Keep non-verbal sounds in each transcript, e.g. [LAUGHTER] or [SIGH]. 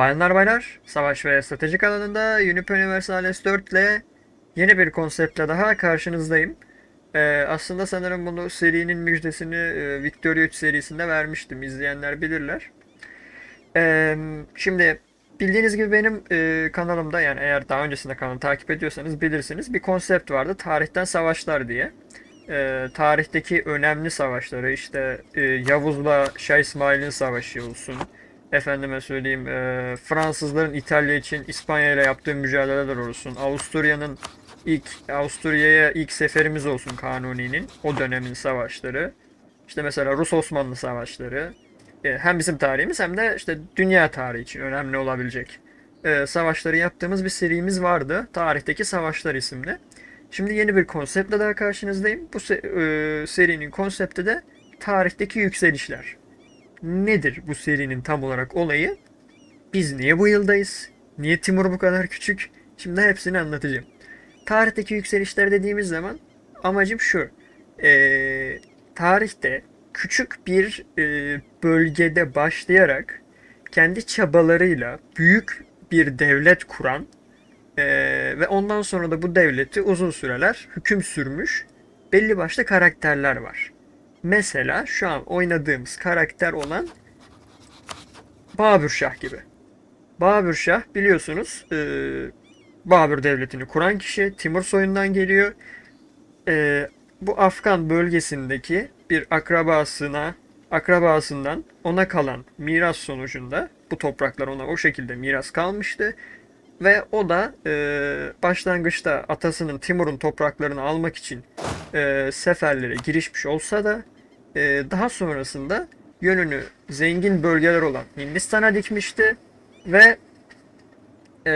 Bayanlar baylar, savaş ve stratejik alanında Unipe Universales 4 ile yeni bir konseptle daha karşınızdayım. Ee, aslında sanırım bunu serinin müjdesini e, Victoria 3 serisinde vermiştim. İzleyenler bilirler. Ee, şimdi bildiğiniz gibi benim e, kanalımda yani eğer daha öncesinde kanalı takip ediyorsanız bilirsiniz bir konsept vardı. Tarihten savaşlar diye. Ee, tarihteki önemli savaşları işte e, Yavuz'la Şah İsmail'in savaşı olsun. Efendime söyleyeyim e, Fransızların İtalya için İspanya ile yaptığı mücadeleler olsun. Avusturya'nın ilk Avusturya'ya ilk seferimiz olsun Kanuni'nin o dönemin savaşları. İşte mesela Rus-Osmanlı savaşları. E, hem bizim tarihimiz hem de işte dünya tarihi için önemli olabilecek e, savaşları yaptığımız bir serimiz vardı. Tarihteki Savaşlar isimli. Şimdi yeni bir konseptle daha karşınızdayım. Bu se- e, serinin konsepti de tarihteki yükselişler. Nedir bu serinin tam olarak olayı? Biz niye bu yıldayız? Niye Timur bu kadar küçük? Şimdi hepsini anlatacağım. Tarihteki yükselişler dediğimiz zaman amacım şu. Ee, tarihte küçük bir e, bölgede başlayarak kendi çabalarıyla büyük bir devlet kuran e, ve ondan sonra da bu devleti uzun süreler hüküm sürmüş belli başlı karakterler var. Mesela şu an oynadığımız karakter olan Babür Şah gibi. Babür Şah biliyorsunuz e, Babür Devleti'ni kuran kişi Timur soyundan geliyor. E, bu Afgan bölgesindeki bir akrabasına akrabasından ona kalan miras sonucunda bu topraklar ona o şekilde miras kalmıştı. Ve o da e, başlangıçta atasının Timur'un topraklarını almak için e, seferlere girişmiş olsa da e, daha sonrasında yönünü zengin bölgeler olan Hindistan'a dikmişti ve e,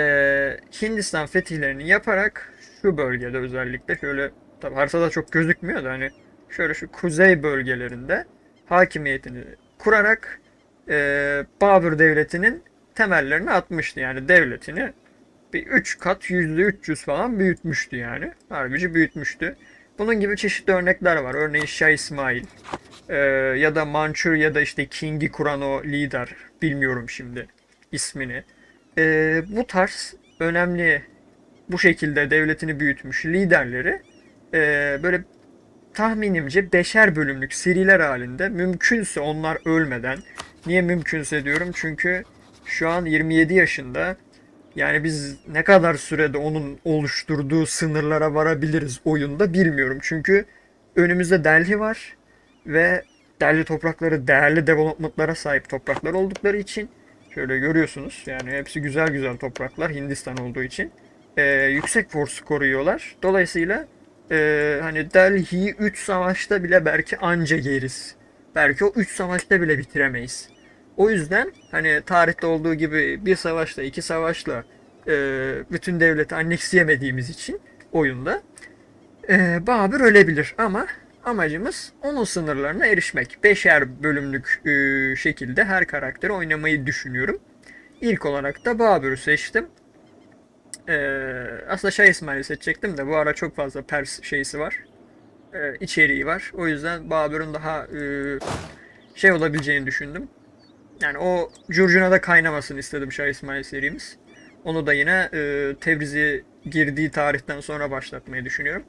Hindistan fetihlerini yaparak şu bölgede özellikle şöyle tabi haritada çok gözükmüyor da hani şöyle şu kuzey bölgelerinde hakimiyetini kurarak e, Babür Devleti'nin temellerini atmıştı. Yani devletini bir 3 kat %300 falan büyütmüştü yani. Harbici büyütmüştü. Bunun gibi çeşitli örnekler var. Örneğin Şah İsmail e, ya da Mançur ya da işte King'i kuran o lider. Bilmiyorum şimdi ismini. E, bu tarz önemli bu şekilde devletini büyütmüş liderleri e, böyle tahminimce beşer bölümlük seriler halinde mümkünse onlar ölmeden niye mümkünse diyorum çünkü şu an 27 yaşında yani biz ne kadar sürede onun oluşturduğu sınırlara varabiliriz oyunda bilmiyorum. Çünkü önümüzde Delhi var ve Delhi toprakları değerli developmentlara sahip topraklar oldukları için şöyle görüyorsunuz yani hepsi güzel güzel topraklar Hindistan olduğu için Ee, yüksek force koruyorlar. Dolayısıyla ee, hani Delhi'yi 3 savaşta bile belki anca yeriz. Belki o 3 savaşta bile bitiremeyiz. O yüzden hani tarihte olduğu gibi bir savaşla iki savaşla e, bütün devleti anneksiyemediğimiz için oyunda e, Babür ölebilir ama amacımız onun sınırlarına erişmek. Beşer bölümlük e, şekilde her karakteri oynamayı düşünüyorum. İlk olarak da Babür'ü seçtim. E, aslında Şah İsmail'i seçecektim de bu ara çok fazla Pers şeysi var. E, içeriği var. O yüzden Babür'ün daha e, şey olabileceğini düşündüm. Yani o curcuna kaynamasını istedim Şah İsmail serimiz. Onu da yine e, Tebriz'e girdiği tarihten sonra başlatmayı düşünüyorum.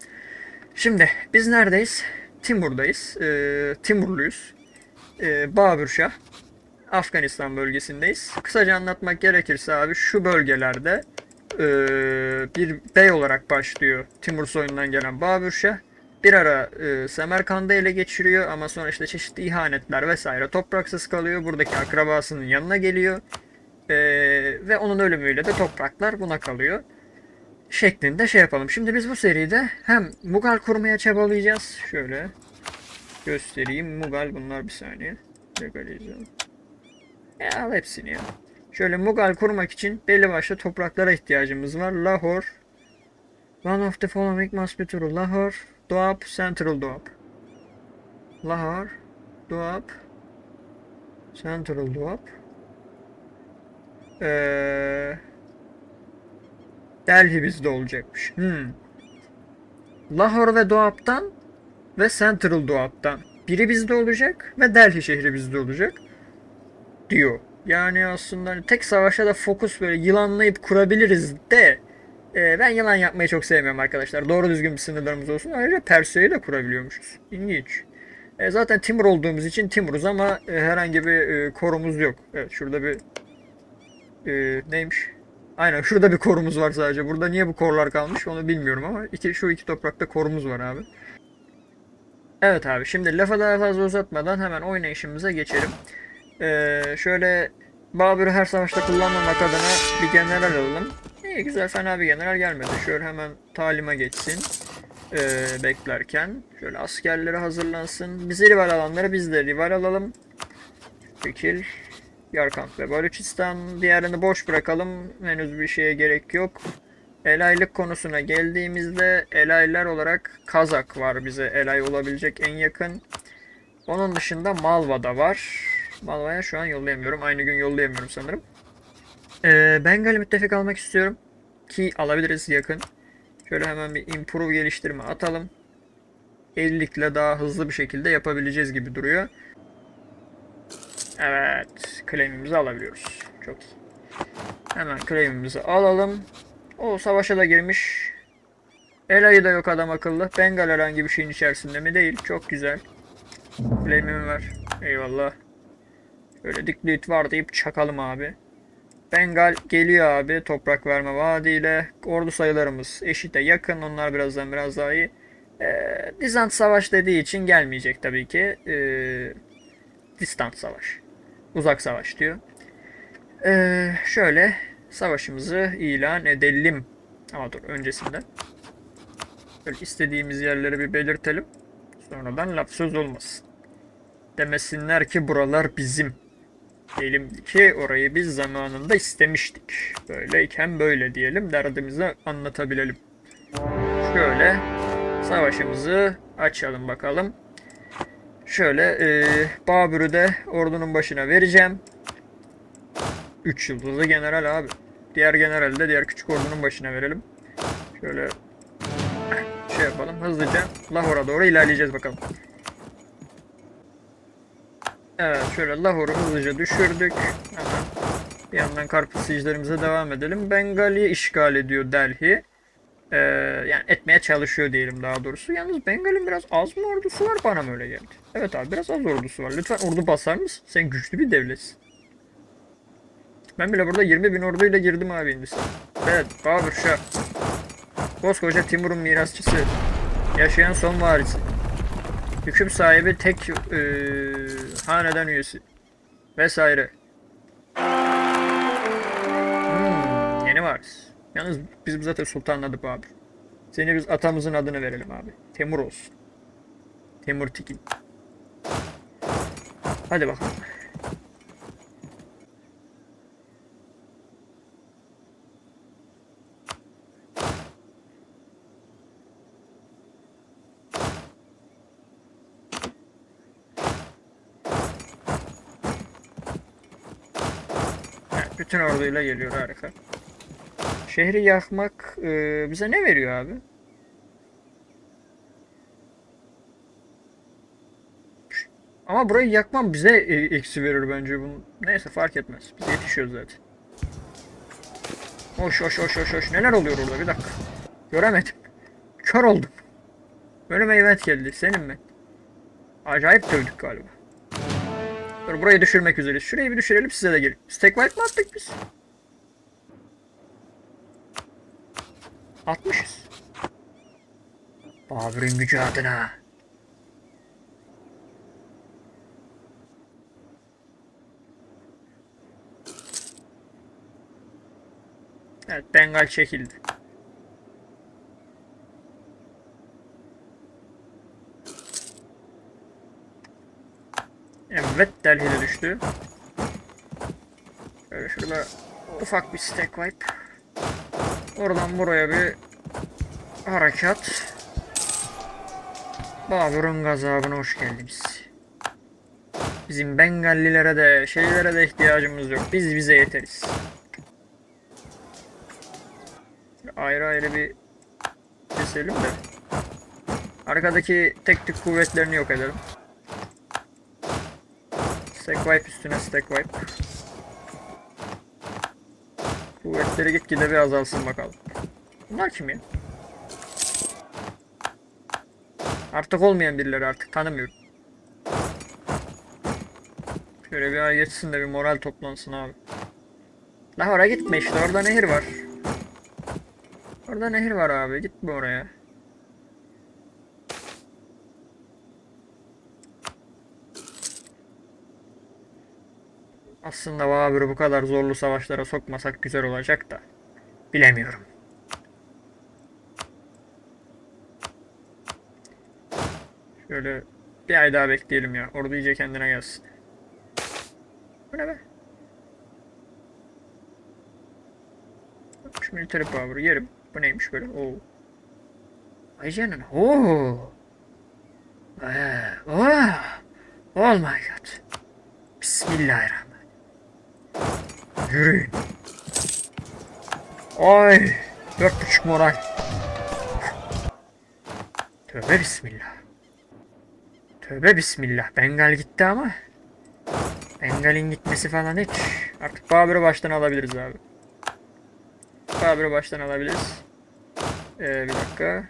Şimdi biz neredeyiz? Timur'dayız. E, Timurluyuz. E, Babür Şah. Afganistan bölgesindeyiz. Kısaca anlatmak gerekirse abi şu bölgelerde e, bir bey olarak başlıyor Timur soyundan gelen Babür Şah. Bir ara e, Semerkand'ı ele geçiriyor ama sonra işte çeşitli ihanetler vesaire topraksız kalıyor. Buradaki akrabasının yanına geliyor. E, ve onun ölümüyle de topraklar buna kalıyor. Şeklinde şey yapalım. Şimdi biz bu seride hem Mughal kurmaya çabalayacağız. Şöyle göstereyim. Mughal bunlar bir saniye. Legalize. Ya al hepsini ya. Şöyle Mughal kurmak için belli başlı topraklara ihtiyacımız var. Lahore. One of the following must be true. Lahore, Doab, Central Doab. Lahore, Doab, Central Doab. Ee, Delhi bizde olacakmış. Hmm. Lahore ve Doab'dan ve Central Doab'dan biri bizde olacak ve Delhi şehri bizde olacak diyor. Yani aslında hani tek savaşa da fokus böyle yılanlayıp kurabiliriz de e, ben yılan yapmayı çok sevmiyorum arkadaşlar. Doğru düzgün bir sınırlarımız olsun. Ayrıca Persya'yı da kurabiliyormuşuz. İlginç. E, zaten Timur olduğumuz için Timur'uz ama e, herhangi bir e, korumuz yok. Evet şurada bir e, neymiş? Aynen şurada bir korumuz var sadece. Burada niye bu korlar kalmış onu bilmiyorum ama iki, şu iki toprakta korumuz var abi. Evet abi şimdi lafı daha fazla uzatmadan hemen oynayışımıza geçelim. Ee, şöyle Babür'ü her savaşta kullanmamak adına bir general alalım. İyi güzel fena bir general gelmedi. Şöyle hemen talima geçsin. Ee, beklerken. Şöyle askerleri hazırlansın. Bize rival alanları biz de rival alalım. Şekil. Yarkant ve Balochistan. Diğerini boş bırakalım. Henüz bir şeye gerek yok. Elaylık konusuna geldiğimizde elaylar olarak Kazak var bize elay olabilecek en yakın. Onun dışında Malva'da var. Malva'ya şu an yollayamıyorum. Aynı gün yollayamıyorum sanırım. Ee, Bengal müttefik almak istiyorum. Ki alabiliriz yakın. Şöyle hemen bir improve geliştirme atalım. 50'likle daha hızlı bir şekilde yapabileceğiz gibi duruyor. Evet. Claim'imizi alabiliyoruz. Çok iyi. Hemen claim'imizi alalım. O savaşa da girmiş. Elayı da yok adam akıllı. Bengal herhangi bir şeyin içerisinde mi? Değil. Çok güzel. Claim'imi ver. Eyvallah. Böyle diklit var deyip çakalım abi. Bengal geliyor abi toprak verme vaadiyle. Ordu sayılarımız eşite yakın. Onlar birazdan biraz daha iyi. Ee, Bizans savaş dediği için gelmeyecek tabii ki. Ee, distant savaş. Uzak savaş diyor. Ee, şöyle savaşımızı ilan edelim. Ama dur öncesinde. Böyle istediğimiz yerleri bir belirtelim. Sonradan laf söz olmasın. Demesinler ki buralar bizim. Diyelim ki orayı biz zamanında istemiştik. Böyleyken böyle diyelim derdimizi anlatabilelim. Şöyle savaşımızı açalım bakalım. Şöyle e, Babür'ü de ordunun başına vereceğim. 3 yıldızlı general abi. Diğer generali de diğer küçük ordunun başına verelim. Şöyle şey yapalım. Hızlıca Lahor'a doğru ilerleyeceğiz bakalım. Evet şöyle Lahor'u hızlıca düşürdük. Hemen bir yandan karpuz siege'lerimize devam edelim. Bengali işgal ediyor Delhi. Ee, yani etmeye çalışıyor diyelim daha doğrusu. Yalnız Bengal'in biraz az mı ordusu var bana mı öyle geldi? Evet abi biraz az ordusu var. Lütfen ordu basar mısın? Sen güçlü bir devletsin. Ben bile burada 20 bin orduyla girdim abi Hindistan. Evet Babür Şah. Koskoca Timur'un mirasçısı. Yaşayan son varisi. Hüküm sahibi tek eee, hanedan üyesi. Vesaire. Hmm, yeni varis. Yalnız biz zaten sultanladık abi. Seni biz atamızın adını verelim abi. Temur olsun. Temur Tikin. Hadi bakalım. Bütün orduyla geliyor harika. Şehri yakmak e, bize ne veriyor abi? Ama burayı yakmam bize e, eksi verir bence bunu. Neyse fark etmez. Biz yetişiyoruz zaten. Hoş hoş hoş hoş hoş. Neler oluyor orada bir dakika. Göremedim. Kör oldum. Önüme event geldi. Senin mi? Acayip dövdük galiba. Dur burayı düşürmek üzereyiz. Şurayı bir düşürelim size de gelin. Stack wipe mi attık biz? Atmışız. Babür'ün gücü adına. Evet Bengal çekildi. Evet Delhi'de düştü. Şöyle şurada ufak bir stack wipe. Oradan buraya bir harekat. Babür'ün gazabına hoş geldiniz. Bizim Bengallilere de şeylere de ihtiyacımız yok. Biz bize yeteriz. Ayrı ayrı bir keselim de. Arkadaki tek tük kuvvetlerini yok edelim. Stack wipe üstüne stack wipe. Kuvvetleri gitgide bir azalsın bakalım. Bunlar kim ya? Artık olmayan birileri artık tanımıyorum. Şöyle bir ay geçsin de bir moral toplansın abi. Daha oraya gitme işte orada nehir var. Orada nehir var abi gitme oraya. Aslında Babür'ü bu kadar zorlu savaşlara sokmasak güzel olacak da. Bilemiyorum. Şöyle bir ay daha bekleyelim ya. Orada iyice kendine gelsin. Bu ne be? Şu military power'ı yerim. Bu neymiş böyle? Oo. Ay canına. Oo. Ee, oh. Oh my god. Bismillahirrahmanirrahim. Yürüyün. Ay. Dört buçuk moral. Tövbe bismillah. Tövbe bismillah. Bengal gitti ama. Bengal'in gitmesi falan hiç. Artık Babür'ü baştan alabiliriz abi. Babür'ü baştan alabiliriz. Ee, bir dakika.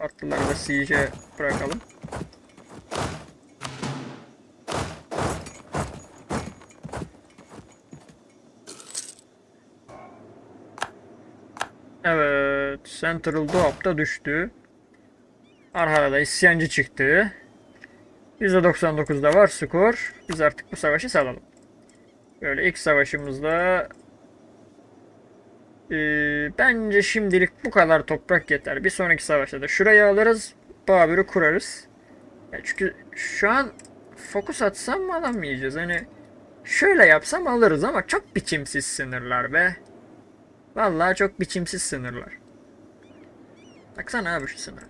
Atlıları da siege'e bırakalım. Central Doap'ta düştü. Arkada da isyancı çıktı. %99'da var skor. Biz artık bu savaşı salalım. Böyle ilk savaşımızda eee, bence şimdilik bu kadar toprak yeter. Bir sonraki savaşta da şurayı alırız. Babür'ü kurarız. Ya çünkü şu an fokus atsam mı alamayacağız. Hani şöyle yapsam alırız ama çok biçimsiz sınırlar be. Vallahi çok biçimsiz sınırlar. Baksana abi şu sınır.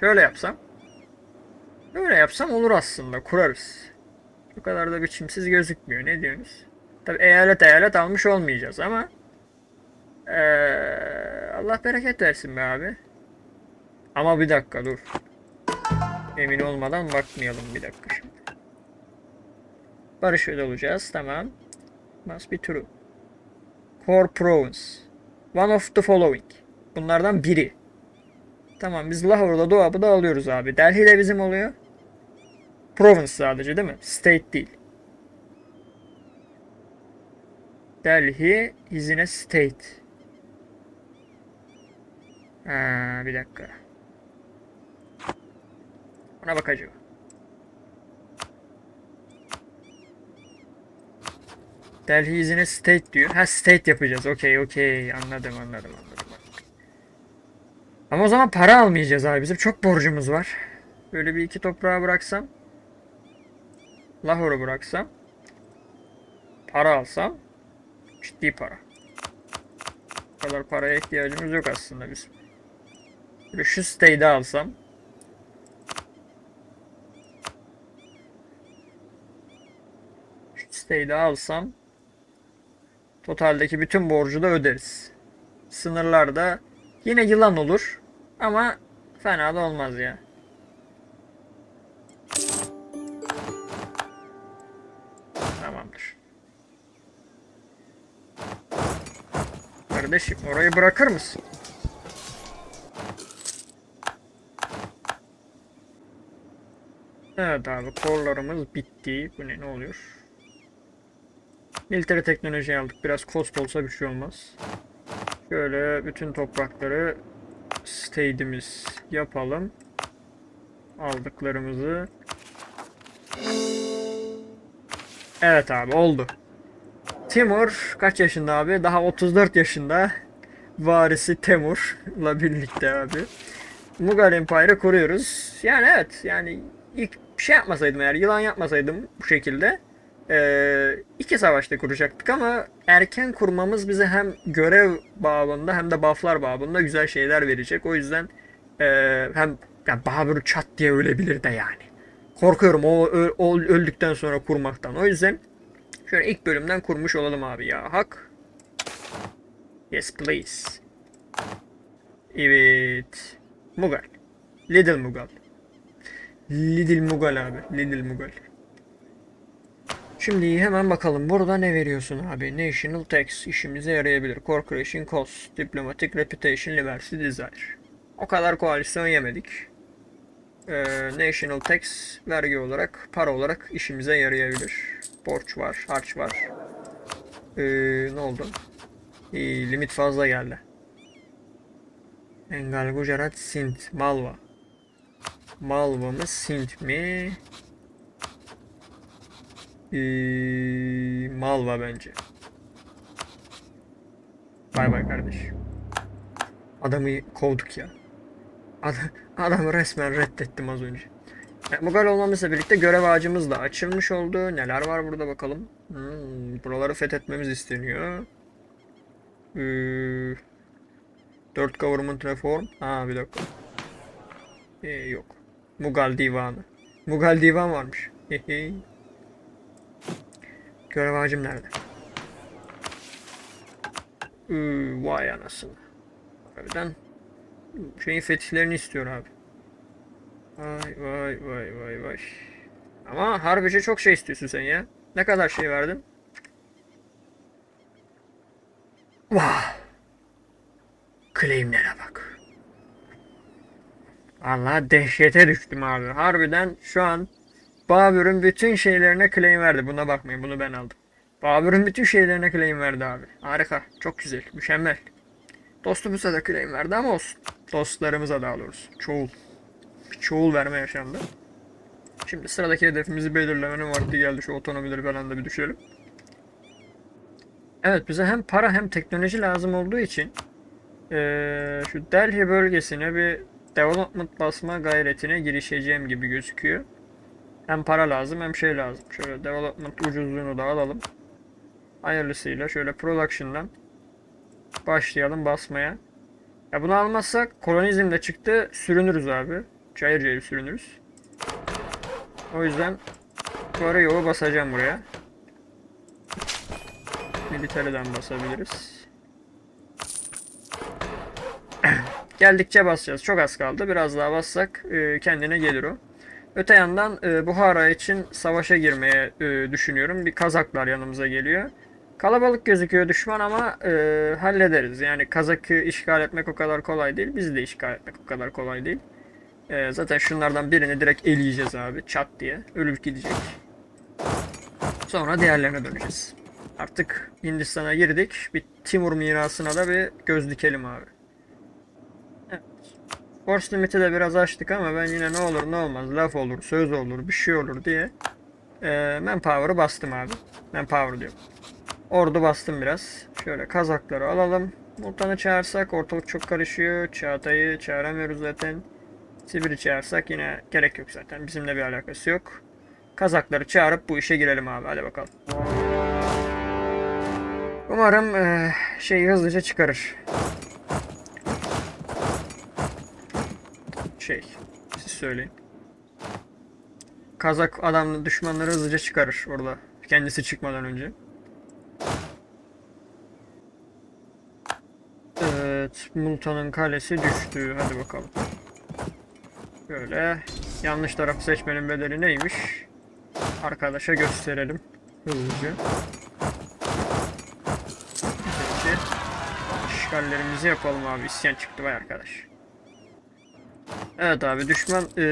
Şöyle yapsam. Böyle yapsam olur aslında. Kurarız. Bu kadar da biçimsiz gözükmüyor. Ne diyorsunuz? Tabi eyalet eyalet almış olmayacağız ama eee, Allah bereket versin be abi. Ama bir dakika dur. Emin olmadan bakmayalım bir dakika şimdi. Barış olacağız. Tamam. Must be true. Core province. One of the following. Bunlardan biri. Tamam biz Lahore'da Doğab'ı da alıyoruz abi. Delhi de bizim oluyor. Province sadece değil mi? State değil. Delhi is in a state. Ha, bir dakika. Ona bakacağım. Delhi is in a state diyor. Ha state yapacağız. Okey okey. Anladım anladım anladım. Ama o zaman para almayacağız abi. Bizim çok borcumuz var. Böyle bir iki toprağı bıraksam. Lahore'u bıraksam. Para alsam. Ciddi para. Bu kadar paraya ihtiyacımız yok aslında biz. Böyle şu siteyi de alsam. Şu siteyi de alsam. Totaldeki bütün borcu da öderiz. Sınırlarda yine yılan olur. Ama fena da olmaz ya. Tamamdır. Kardeşim orayı bırakır mısın? Evet abi korlarımız bitti. Bu ne, ne oluyor? Military teknoloji aldık. Biraz cost olsa bir şey olmaz. Şöyle bütün toprakları state'imiz yapalım. Aldıklarımızı. Evet abi oldu. Timur kaç yaşında abi? Daha 34 yaşında. Varisi Temur'la birlikte abi. Mughal Empire'ı kuruyoruz. Yani evet yani ilk bir şey yapmasaydım eğer yılan yapmasaydım bu şekilde ee, iki savaşta kuracaktık ama erken kurmamız bize hem görev babında hem de bufflar babında güzel şeyler verecek. O yüzden ee, hem yani Babür çat diye ölebilir de yani. Korkuyorum o, o öldükten sonra kurmaktan. O yüzden şöyle ilk bölümden kurmuş olalım abi ya. Hak. Yes please. Evet. Mughal. Little Mughal. Little Mughal abi. Little Mughal. Şimdi hemen bakalım burada ne veriyorsun abi? National Tax işimize yarayabilir. Corporation Cost, Diplomatic Reputation, Liberty Desire. O kadar koalisyon yemedik. Ee, National Tax vergi olarak, para olarak işimize yarayabilir. Borç var, harç var. Ee, ne oldu? İyi, limit fazla geldi. Engal Gujarat Sint Malva. Malva mı Sint mi? Ee, Malva bence. Bay bay kardeş. Adamı kovduk ya. Adam, adamı resmen reddettim az önce. E, Mughal olmamızla birlikte görev ağacımız da açılmış oldu. Neler var burada bakalım. Hmm, buraları fethetmemiz isteniyor. Ee, 4 Government Reform. Ha bir dakika. Ee, yok. Mughal Divanı. Mughal Divan varmış. Hehe. Görev ağacım nerede? Ee, vay anasını. Harbiden şeyin fetihlerini istiyor abi. Vay vay vay vay vay. Ama harbici çok şey istiyorsun sen ya. Ne kadar şey verdin? Vah. Claimlere bak. Allah dehşete düştüm abi. Harbiden şu an Babür'ün bütün şeylerine claim verdi. Buna bakmayın bunu ben aldım. Babür'ün bütün şeylerine claim verdi abi. Harika. Çok güzel. Mükemmel. Dostumuza da claim verdi ama olsun. Dostlarımıza da alıyoruz. Çoğul. Bir çoğul verme yaşandı. Şimdi sıradaki hedefimizi belirlemenin vakti geldi. Şu otonomileri falan da bir düşelim. Evet bize hem para hem teknoloji lazım olduğu için eee, şu Delhi bölgesine bir development basma gayretine girişeceğim gibi gözüküyor. Hem para lazım hem şey lazım. Şöyle development ucuzluğunu da alalım. Hayırlısıyla şöyle production'dan başlayalım basmaya. Ya bunu almazsak kolonizm de çıktı sürünürüz abi. Cayır cayır sürünürüz. O yüzden yolu basacağım buraya. Militeriden basabiliriz. [CLEARS THROAT] Geldikçe basacağız. Çok az kaldı. Biraz daha bassak e, kendine gelir o. Öte yandan e, Buhara için savaşa girmeye e, düşünüyorum. Bir Kazaklar yanımıza geliyor. Kalabalık gözüküyor düşman ama e, hallederiz. Yani Kazak'ı işgal etmek o kadar kolay değil. Bizi de işgal etmek o kadar kolay değil. E, zaten şunlardan birini direkt eleyeceğiz abi. Çat diye. Ölüp gidecek. Sonra diğerlerine döneceğiz. Artık Hindistan'a girdik. Bir Timur mirasına da bir göz dikelim abi. Force limit'i de biraz açtık ama ben yine ne olur ne olmaz laf olur, söz olur, bir şey olur diye e, manpower'ı bastım abi. Manpower diyorum. Ordu bastım biraz. Şöyle kazakları alalım. Multan'ı çağırsak ortalık çok karışıyor. Çağatay'ı çağıramıyoruz zaten. Sibir'i çağırsak yine gerek yok zaten. Bizimle bir alakası yok. Kazakları çağırıp bu işe girelim abi. Hadi bakalım. Umarım e, şeyi hızlıca çıkarır. Şey, siz söyleyin. Kazak adam düşmanları hızlıca çıkarır orada. Kendisi çıkmadan önce. Evet, Multan'ın kalesi düştü. Hadi bakalım. Böyle yanlış tarafı seçmenin bedeli neymiş? Arkadaşa gösterelim hızlıca. Peki. İşgallerimizi yapalım abi. İsyan çıktı vay arkadaş. Evet abi düşman eee,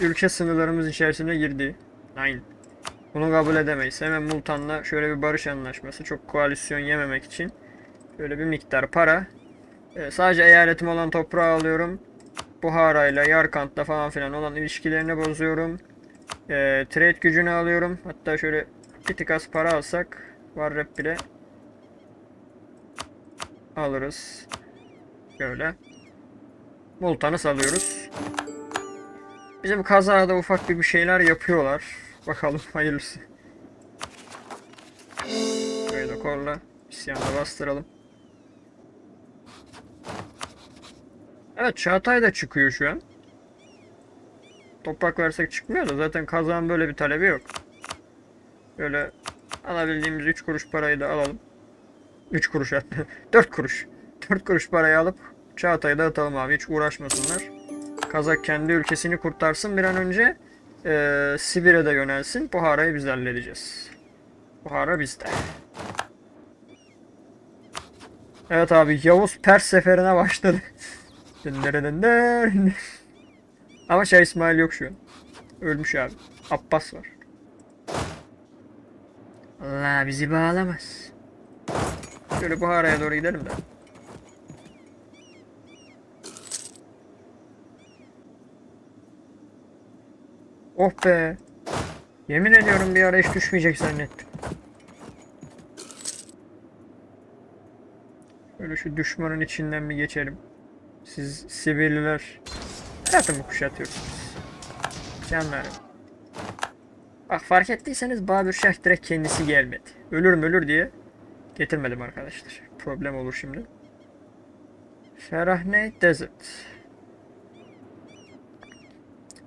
ülke sınırlarımız içerisine girdi. Nine. Bunu kabul edemeyiz. Hemen Multan'la şöyle bir barış anlaşması. Çok koalisyon yememek için. Şöyle bir miktar para. Ee, sadece eyaletim olan toprağı alıyorum. Buhara'yla, Yarkant'la falan filan olan ilişkilerini bozuyorum. Ee, trade gücünü alıyorum. Hatta şöyle bir tık az para alsak var rap bile alırız. Şöyle. Multan'ı salıyoruz. Bizim kazada ufak bir bir şeyler yapıyorlar. Bakalım hayırlısı. Böyle korla. İsyanı bastıralım. Evet Çağatay da çıkıyor şu an. Toprak versek çıkmıyor da zaten kazağın böyle bir talebi yok. Böyle alabildiğimiz 3 kuruş parayı da alalım. 3 kuruş hatta. [LAUGHS] 4 kuruş. 4 kuruş parayı alıp Çağatay'ı da atalım abi. Hiç uğraşmasınlar. Kazak kendi ülkesini kurtarsın bir an önce. Ee, Sibir'e de yönelsin. Buhara'yı biz halledeceğiz. Buhara bizde. Evet abi Yavuz Pers seferine başladı. [LAUGHS] [LAUGHS] Ama Şah İsmail yok şu an. Ölmüş abi. Abbas var. Allah bizi bağlamaz. Şöyle Buhara'ya doğru gidelim de. Oh be. Yemin ediyorum bir ara hiç düşmeyecek zannettim. Böyle şu düşmanın içinden bir geçelim. Siz Sibirliler hayatımı kuşatıyorsunuz. Canlarım. Bak fark ettiyseniz Babür Şah direkt kendisi gelmedi. Ölür mü ölür diye getirmedim arkadaşlar. Problem olur şimdi. Ferahne Desert.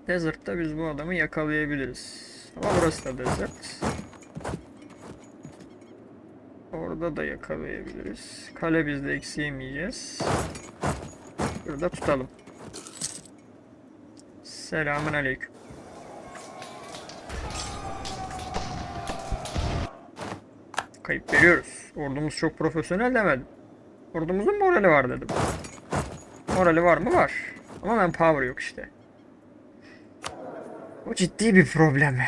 Desert'ta biz bu adamı yakalayabiliriz. Ama burası da desert. Orada da yakalayabiliriz. Kale bizde eksiyemeyeceğiz. Burada tutalım. Selamun aleyküm. Kayıp veriyoruz. Ordumuz çok profesyonel demedim. Ordumuzun morali var dedim. Morali var mı? Var. Ama ben power yok işte. O ciddi bir problem.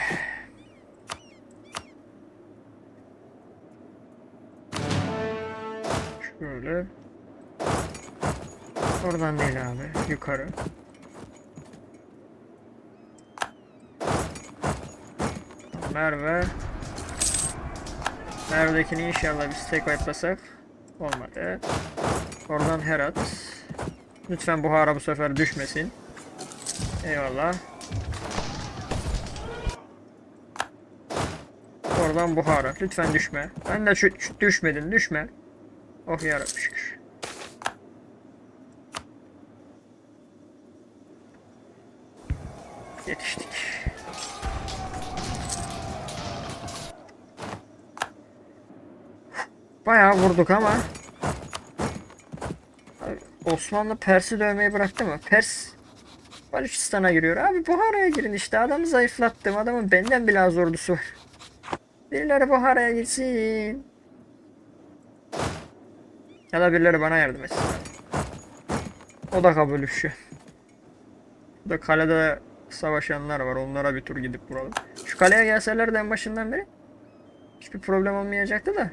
Şöyle. Oradan değil abi. Yukarı. Merve. Merve'dekini inşallah biz tek wipe'lasak. Olmadı. Oradan Herat. Lütfen Buhara bu sefer düşmesin. Eyvallah. Oradan Buhara. Lütfen düşme. Ben de şu, düşmedin düşme. Oh yarabbim şükür. Yetiştik. Bayağı vurduk ama Osmanlı Pers'i dövmeyi bıraktı mı? Pers Balüçistan'a giriyor. Abi Buhara'ya girin işte. Adamı zayıflattım. Adamın benden bile az ordusu var. Birileri Buhara'ya gitsin. Ya da birileri bana yardım etsin. O da kabul şu. Burada kalede savaşanlar var. Onlara bir tur gidip vuralım. Şu kaleye gelseler de en başından beri hiçbir problem olmayacaktı da.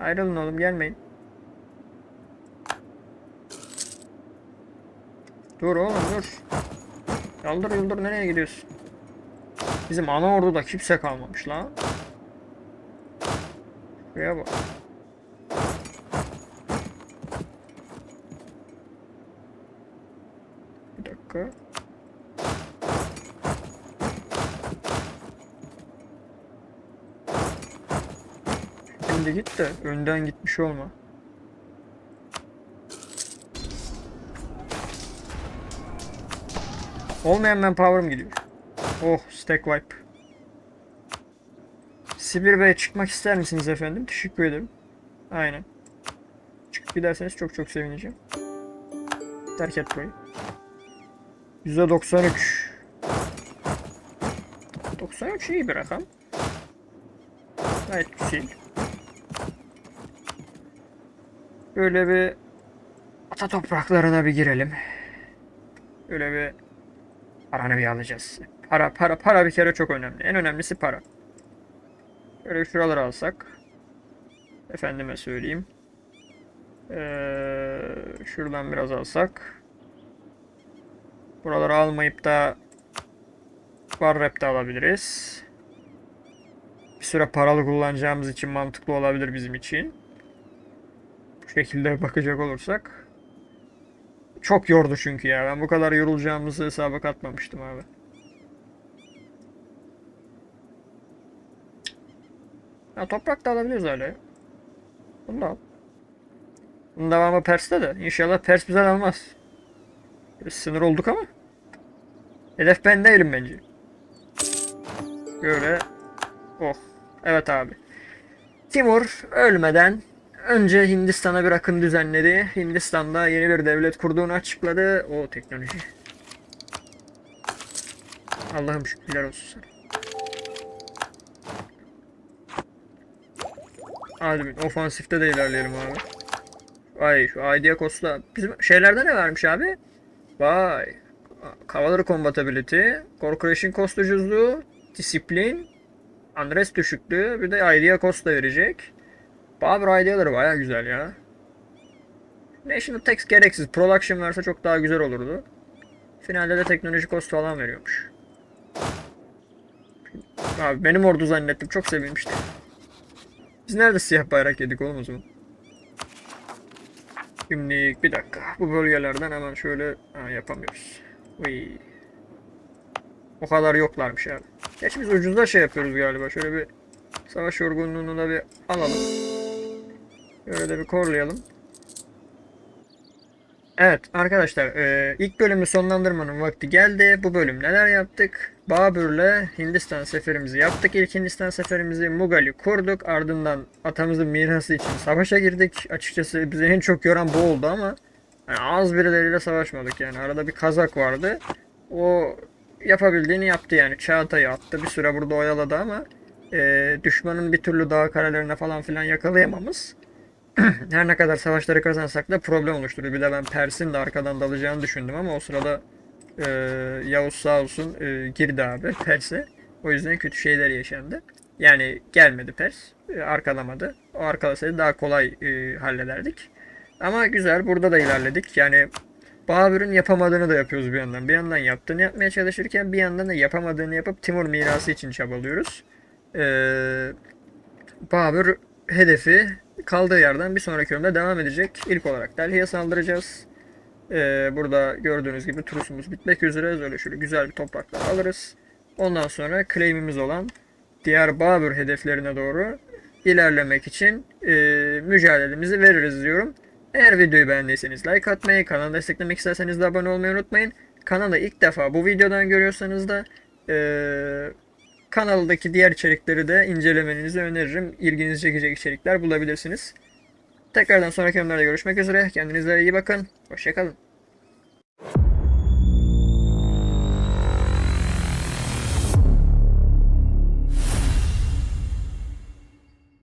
Ayrılın oğlum gelmeyin. Dur oğlum dur. Yaldır yıldır nereye gidiyorsun? Bizim ana orduda kimse kalmamış lan. Şuraya bak. Bir dakika. Şimdi git de önden gitmiş olma. Olmayan manpower'ım gidiyor. Oh stack wipe. Sibir Bey çıkmak ister misiniz efendim? Teşekkür ederim. Aynen. Çıkıp giderseniz çok çok sevineceğim. Terk et burayı. %93. 93 iyi bir rakam. Gayet güzel. Böyle bir ata topraklarına bir girelim. Böyle bir paranı bir alacağız. Para para para bir kere çok önemli. En önemlisi para. Böyle alsak. Efendime söyleyeyim. Ee, şuradan biraz alsak. Buraları almayıp da Var Rap'te alabiliriz. Bir süre paralı kullanacağımız için mantıklı olabilir bizim için. Bu şekilde bakacak olursak. Çok yordu çünkü ya. Ben bu kadar yorulacağımızı hesaba katmamıştım abi. Ya toprak da alabiliriz da al. Bunun devamı Pers'te de. İnşallah Pers bize almaz. Biraz sınır olduk ama. Hedef ben değilim bence. Böyle. Oh. Evet abi. Timur ölmeden önce Hindistan'a bir akın düzenledi. Hindistan'da yeni bir devlet kurduğunu açıkladı. O teknoloji. Allah'ım şükürler olsun sana. Hadi ofansifte de ilerleyelim abi. Vay şu Coast'ta. Bizim şeylerde ne varmış abi? Vay. Cavalry Combatability, Corporation Cost ucuzluğu, Disiplin, Unrest düşüklüğü, bir de Idea Cost da verecek. Babur Ideaları baya güzel ya. National Tax gereksiz. Production verse çok daha güzel olurdu. Finalde de teknoloji cost falan veriyormuş. Abi benim ordu zannettim. Çok sevinmiştim. Biz nerede siyah bayrak yedik oğlum o zaman? Şimdi bir dakika. Bu bölgelerden hemen şöyle ha, yapamıyoruz. Uy. O kadar yoklarmış abi. Gerçi biz ucuzda şey yapıyoruz galiba. Şöyle bir savaş yorgunluğunu da bir alalım. Şöyle de bir korlayalım. Evet arkadaşlar e, ilk bölümü sonlandırmanın vakti geldi. Bu bölüm neler yaptık? Babür'le Hindistan seferimizi yaptık. İlk Hindistan seferimizi Mughali kurduk. Ardından atamızın mirası için savaşa girdik. Açıkçası bizi en çok yoran bu oldu ama yani az birileriyle savaşmadık yani. Arada bir kazak vardı. O yapabildiğini yaptı yani. Çağatay'ı attı. Bir süre burada oyaladı ama e, düşmanın bir türlü dağ kalelerine falan filan yakalayamamız [CLEARS THROAT] her ne kadar savaşları kazansak da problem oluşturdu. Bir de ben Pers'in de arkadan dalacağını düşündüm ama o sırada e, Yavuz sağ olsun e, girdi abi Pers'e. O yüzden kötü şeyler yaşandı. Yani gelmedi Pers. E, arkalamadı. O arkalasaydı daha kolay e, hallederdik. Ama güzel burada da ilerledik. Yani Babür'ün yapamadığını da yapıyoruz bir yandan. Bir yandan yaptığını yapmaya çalışırken bir yandan da yapamadığını yapıp Timur mirası için çabalıyoruz. Ee, Babür hedefi kaldığı yerden bir sonraki bölümde devam edecek. İlk olarak Delhi'ye saldıracağız. Ee, burada gördüğünüz gibi turusumuz bitmek üzere. Öyle şöyle güzel bir topraklar alırız. Ondan sonra claim'imiz olan diğer Babür hedeflerine doğru ilerlemek için e, mücadelemizi veririz diyorum. Eğer videoyu beğendiyseniz like atmayı, kanalı desteklemek isterseniz de abone olmayı unutmayın. Kanalı ilk defa bu videodan görüyorsanız da e, kanaldaki diğer içerikleri de incelemenizi öneririm. İlginizi çekecek içerikler bulabilirsiniz. Tekrardan sonraki bölümlerde görüşmek üzere. Kendinize iyi bakın. Hoşçakalın.